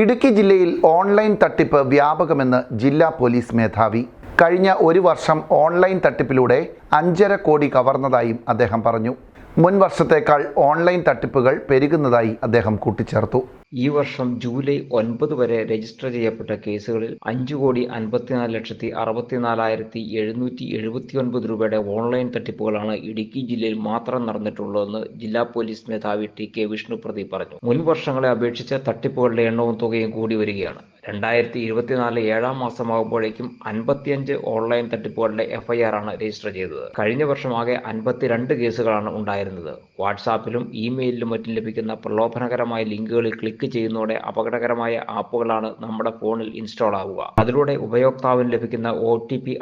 ഇടുക്കി ജില്ലയിൽ ഓൺലൈൻ തട്ടിപ്പ് വ്യാപകമെന്ന് ജില്ലാ പോലീസ് മേധാവി. കഴിഞ്ഞ ഒരു വർഷം ഓൺലൈൻ തട്ടിപ്പിലൂടെ അഞ്ചര കോടി കവർന്നതായും അദ്ദേഹം പറഞ്ഞു. മുൻ വർഷത്തേക്കാൾ ഓൺലൈൻ തട്ടിപ്പുകൾ പെരുകുന്നതായി അദ്ദേഹം കൂട്ടിച്ചേർത്തു. ഈ വർഷം ജൂലൈ ഒൻപത് വരെ രജിസ്റ്റർ ചെയ്യപ്പെട്ട കേസുകളിൽ അഞ്ചു കോടി അൻപത്തിനാല് ലക്ഷത്തി അറുപത്തിനാലായിരത്തി എഴുന്നൂറ്റി എഴുപത്തിയൊൻപത് രൂപയുടെ ഓൺലൈൻ തട്ടിപ്പുകളാണ് ഇടുക്കി ജില്ലയിൽ മാത്രം നടന്നിട്ടുള്ളതെന്ന് ജില്ലാ പോലീസ് മേധാവി ടി കെ വിഷ്ണുപ്രതി പറഞ്ഞു. മുൻ വർഷങ്ങളെ അപേക്ഷിച്ച് തട്ടിപ്പുകളുടെ എണ്ണവും തുകയും കൂടി വരികയാണ്. രണ്ടായിരത്തി ഇരുപത്തിനാല് ഏഴാം മാസമാകുമ്പോഴേക്കും അൻപത്തിയഞ്ച് ഓൺലൈൻ തട്ടിപ്പുകളുടെ എഫ്ഐആർ ആണ് രജിസ്റ്റർ ചെയ്തത്. കഴിഞ്ഞ വർഷമാകെ അൻപത്തിരണ്ട് കേസുകളാണ് ഉണ്ടായിരുന്നത്. വാട്സാപ്പിലും ഇമെയിലിലും മറ്റും ലഭിക്കുന്ന പ്രലോഭനകരമായ ലിങ്കുകളിൽ ക്ലിക്ക് ചെയ്യുന്നതോടെ അപകടകരമായ ആപ്പുകളാണ് നമ്മുടെ ഫോണിൽ ഇൻസ്റ്റാൾ ആവുക. അതിലൂടെ ഉപയോക്താവിന് ലഭിക്കുന്ന ഒ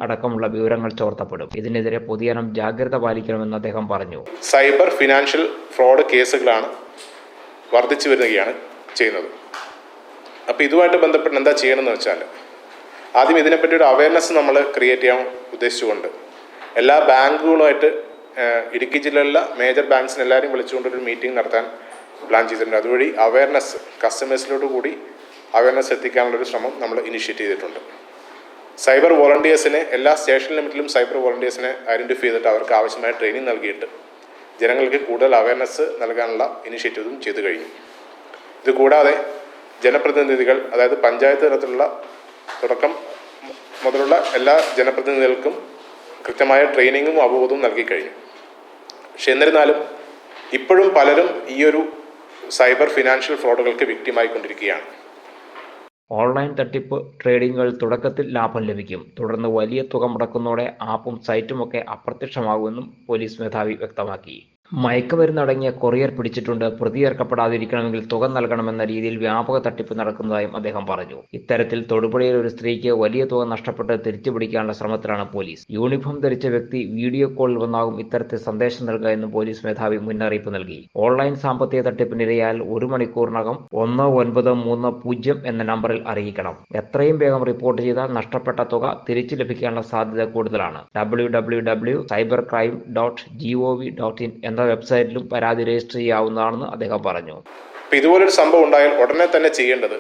അടക്കമുള്ള വിവരങ്ങൾ ചോർത്തപ്പെടും. ഇതിനെതിരെ പൊതുജനം ജാഗ്രത പാലിക്കണമെന്ന് അദ്ദേഹം പറഞ്ഞു. സൈബർ ഫിനാൻഷ്യൽ ഫ്രോഡ് കേസുകളാണ് വർദ്ധിച്ചു വരികയാണ് ചെയ്യുന്നത്. അപ്പോൾ ഇതുമായിട്ട് ബന്ധപ്പെട്ട് എന്താ ചെയ്യണമെന്ന് വെച്ചാൽ ആദ്യം ഇതിനെപ്പറ്റി ഒരു അവയർനെസ് നമ്മൾ ക്രിയേറ്റ് ചെയ്യാൻ ഉദ്ദേശിച്ചുകൊണ്ട് എല്ലാ ബാങ്കുകളുമായിട്ട് ഇടുക്കി ജില്ലയിലെ മേജർ ബാങ്ക്സിന് എല്ലാവരും വിളിച്ചുകൊണ്ട് ഒരു മീറ്റിംഗ് നടത്താൻ പ്ലാൻ ചെയ്തിട്ടുണ്ട്. അതുവഴി അവയർനെസ് കസ്റ്റമേഴ്സിലോട് കൂടി അവയർനെസ് എത്തിക്കാനുള്ളൊരു ശ്രമം നമ്മൾ ഇനിഷ്യേറ്റ് ചെയ്തിട്ടുണ്ട്. സൈബർ വോളണ്ടിയേഴ്സിനെ എല്ലാ സ്റ്റേഷൻ ലിമിറ്റിലും സൈബർ വോളണ്ടിയേഴ്സിനെ ഐഡന്റിഫൈ ചെയ്തിട്ട് അവർക്ക് ആവശ്യമായ ട്രെയിനിങ് നൽകിയിട്ട് ജനങ്ങൾക്ക് കൂടുതൽ അവയർനെസ് നൽകാനുള്ള ഇനിഷ്യേറ്റീവും ചെയ്തു കഴിഞ്ഞു. ഇത് കൂടാതെ ജനപ്രതിനിധികൾ അതായത് പഞ്ചായത്ത് തലത്തിലുള്ള തുടക്കം മുതലുള്ള എല്ലാ ജനപ്രതിനിധികൾക്കും കൃത്യമായ ട്രെയിനിങ്ങും അവബോധവും നൽകി കഴിഞ്ഞു. പക്ഷെ എന്നിരുന്നാലും ഇപ്പോഴും പലരും ഈ ഒരു സൈബർ ഫിനാൻഷ്യൽ ഫ്രോഡുകൾക്ക് വിക്ടിമായിക്കൊണ്ടിരിക്കുകയാണ് ഓൺലൈൻ തട്ടിപ്പ് ട്രേഡിങ്ങുകൾ തുടക്കത്തിൽ ലാഭം ലഭിക്കും. തുടർന്ന് വലിയ തുക മുടക്കുന്നതോടെ ആപ്പും സൈറ്റുമൊക്കെ അപ്രത്യക്ഷമാകുമെന്നും പോലീസ് മേധാവി വ്യക്തമാക്കി. മയക്കുമരുന്നടങ്ങിയ കൊറിയർ പിടിച്ചിട്ടുണ്ട്. പ്രതി ഏർക്കപ്പെടാതിരിക്കണമെങ്കിൽ തുക നൽകണമെന്ന രീതിയിൽ വ്യാപക തട്ടിപ്പ് നടക്കുന്നതായും അദ്ദേഹം പറഞ്ഞു. ഇത്തരത്തിൽ തൊടുപുഴയിൽ ഒരു സ്ത്രീക്ക് വലിയ തുക നഷ്ടപ്പെട്ട് തിരിച്ചു പിടിക്കാനുള്ള ശ്രമത്തിലാണ് പോലീസ്. യൂണിഫോം ധരിച്ച വ്യക്തി വീഡിയോ കോളിൽ വന്നാകും ഇത്തരത്തിൽ സന്ദേശം നൽകുക എന്ന് പോലീസ് മേധാവി മുന്നറിയിപ്പ് നൽകി. ഓൺലൈൻ സാമ്പത്തിക തട്ടിപ്പിനിരയാൽ ഒരു മണിക്കൂറിനകം ഒന്ന് ഒൻപത് മൂന്ന് പൂജ്യം എന്ന നമ്പറിൽ അറിയിക്കണം. എത്രയും വേഗം റിപ്പോർട്ട് ചെയ്താൽ നഷ്ടപ്പെട്ട തുക തിരിച്ചു ലഭിക്കാനുള്ള സാധ്യത കൂടുതലാണ്. W W W cyber crime dot G V dot in എന്ന വെബ്സൈറ്റിലും പരാതി രജിസ്റ്റർ ചെയ്യാവുന്നതാണെന്ന് അദ്ദേഹം പറഞ്ഞു. അപ്പോൾ ഇതുപോലൊരു സംഭവം ഉണ്ടായാൽ ഉടനെ തന്നെ ചെയ്യേണ്ടത്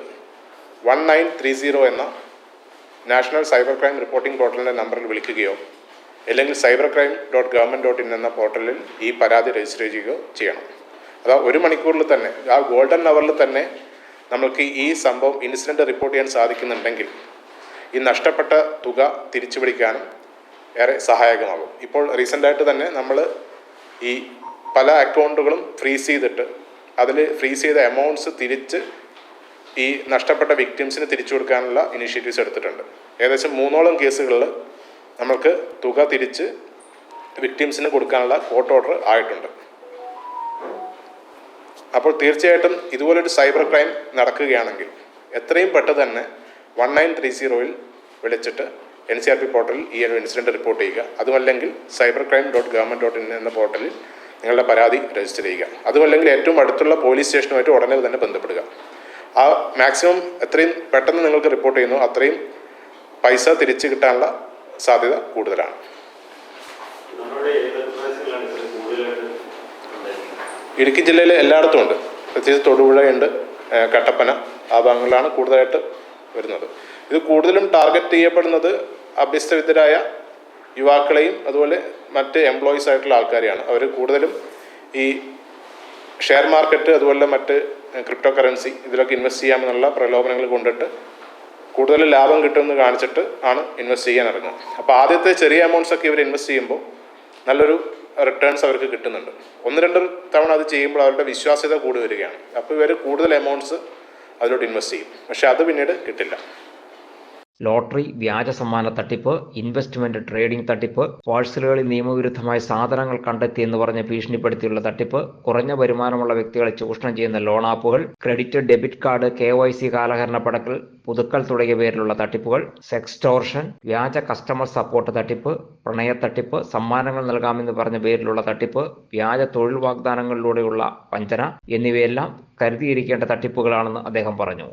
വൺ നയൻ ത്രീ സീറോ എന്ന നാഷണൽ സൈബർ ക്രൈം റിപ്പോർട്ടിംഗ് പോർട്ടലിന്റെ നമ്പറിൽ വിളിക്കുകയോ അല്ലെങ്കിൽ cyber crime dot government dot in എന്ന പോർട്ടലിൽ ഈ പരാതി രജിസ്റ്റർ ചെയ്യുകയോ ചെയ്യണം. അതാ ഒരു മണിക്കൂറിൽ തന്നെ ആ ഗോൾഡൻ അവറിൽ തന്നെ നമുക്ക് ഈ സംഭവം ഇൻസിഡന്റ് റിപ്പോർട്ട് ചെയ്യാൻ സാധിക്കുന്നുണ്ടെങ്കിൽ ഈ നഷ്ടപ്പെട്ട തുക തിരിച്ചു പിടിക്കാനും ഏറെ സഹായകമാകും. ഇപ്പോൾ റീസെന്റായിട്ട് തന്നെ നമ്മൾ ഈ പല അക്കൗണ്ടുകളും ഫ്രീസ് ചെയ്തിട്ട് അതിൽ ഫ്രീസ് ചെയ്ത എമൗണ്ട്സ് തിരിച്ച് ഈ നഷ്ടപ്പെട്ട വിക്ടിംസിന് തിരിച്ചു കൊടുക്കാനുള്ള ഇനിഷ്യേറ്റീവ്സ് എടുത്തിട്ടുണ്ട്. ഏകദേശം മൂന്നോളം കേസുകളിൽ നമ്മൾക്ക് തുക തിരിച്ച് വിക്ടിംസിന് കൊടുക്കാനുള്ള കോർട്ട് ഓർഡർ ആയിട്ടുണ്ട്. അപ്പോൾ തീർച്ചയായിട്ടും ഇതുപോലൊരു സൈബർ ക്രൈം നടക്കുകയാണെങ്കിൽ എത്രയും പെട്ടെന്ന് തന്നെ വൺ നയൻ ത്രീ സീറോയിൽ വിളിച്ചിട്ട് എൻ സി ആർ പി പോർട്ടലിൽ ഈ ഒരു ഇൻസിഡന്റ് റിപ്പോർട്ട് ചെയ്യുക. അതുമല്ലെങ്കിൽ cyber crime dot government dot in എന്ന പോർട്ടലിൽ നിങ്ങളുടെ പരാതി രജിസ്റ്റർ ചെയ്യുക. അതുമല്ലെങ്കിൽ ഏറ്റവും അടുത്തുള്ള പോലീസ് സ്റ്റേഷനുമായിട്ട് ഉടനെ തന്നെ ബന്ധപ്പെടുക. ആ മാക്സിമം എത്രയും പെട്ടെന്ന് നിങ്ങൾക്ക് റിപ്പോർട്ട് ചെയ്യുന്നു അത്രയും പൈസ തിരിച്ചു കിട്ടാനുള്ള സാധ്യത കൂടുതലാണ്. ഇടുക്കി ജില്ലയിലെ എല്ലായിടത്തും ഉണ്ട്. പ്രത്യേകിച്ച് തൊടുപുഴയുണ്ട് കട്ടപ്പന ആ ഭാഗങ്ങളിലാണ് കൂടുതലായിട്ട് വരുന്നത്. ഇത് കൂടുതലും ടാർഗറ്റ് ചെയ്യപ്പെടുന്നത് അഭ്യസ്തവിദ്യരായ യുവാക്കളെയും അതുപോലെ മറ്റ് എംപ്ലോയീസ് ആയിട്ടുള്ള ആൾക്കാരെയാണ്. അവർ കൂടുതലും ഈ ഷെയർ മാർക്കറ്റ് അതുപോലെ മറ്റ് ക്രിപ്റ്റോ കറൻസി ഇതിലൊക്കെ ഇൻവെസ്റ്റ് ചെയ്യാമെന്നുള്ള പ്രലോഭനങ്ങൾ കൊണ്ടിട്ട് കൂടുതൽ ലാഭം കിട്ടുമെന്ന് കാണിച്ചിട്ട് ആണ് ഇൻവെസ്റ്റ് ചെയ്യാൻ ഇറങ്ങുന്നത് അപ്പോൾ ആദ്യത്തെ ചെറിയ എമൗണ്ട്സ് ഒക്കെ ഇവർ ഇൻവെസ്റ്റ് ചെയ്യുമ്പോൾ നല്ലൊരു റിട്ടേൺസ് അവർക്ക് കിട്ടുന്നുണ്ട്. ഒന്ന് രണ്ട് തവണ അത് ചെയ്യുമ്പോൾ അവരുടെ വിശ്വാസ്യത കൂടി വരികയാണ്. അപ്പോൾ ഇവർ കൂടുതൽ എമൗണ്ട്സ് അതിലോട്ട് ഇൻവെസ്റ്റ് ചെയ്യും. പക്ഷെ അത് പിന്നീട് കിട്ടില്ല. ലോട്ടറി വ്യാജ സമ്മാന തട്ടിപ്പ് ഇൻവെസ്റ്റ്മെന്റ് ട്രേഡിംഗ് തട്ടിപ്പ് പാഴ്സലുകളിൽ നിയമവിരുദ്ധമായ സാധനങ്ങൾ കണ്ടെത്തി എന്ന് പറഞ്ഞ് ഭീഷണിപ്പെടുത്തിയുള്ള തട്ടിപ്പ് കുറഞ്ഞ വരുമാനമുള്ള വ്യക്തികളെ ചൂഷണം ചെയ്യുന്ന ലോൺ ആപ്പുകൾ credit debit card K Y C കാലഹരണ പടക്കൽ പുതുക്കൽ തുടങ്ങിയ പേരിലുള്ള തട്ടിപ്പുകൾ സെക്സ്റ്റോർഷൻ വ്യാജ കസ്റ്റമർ സപ്പോർട്ട് തട്ടിപ്പ് പ്രണയ തട്ടിപ്പ് സമ്മാനങ്ങൾ നൽകാമെന്ന് പറഞ്ഞ പേരിലുള്ള തട്ടിപ്പ് വ്യാജ തൊഴിൽ വാഗ്ദാനങ്ങളിലൂടെയുള്ള വഞ്ചന എന്നിവയെല്ലാം കരുതിയിരിക്കേണ്ട തട്ടിപ്പുകളാണെന്ന് അദ്ദേഹം പറഞ്ഞു.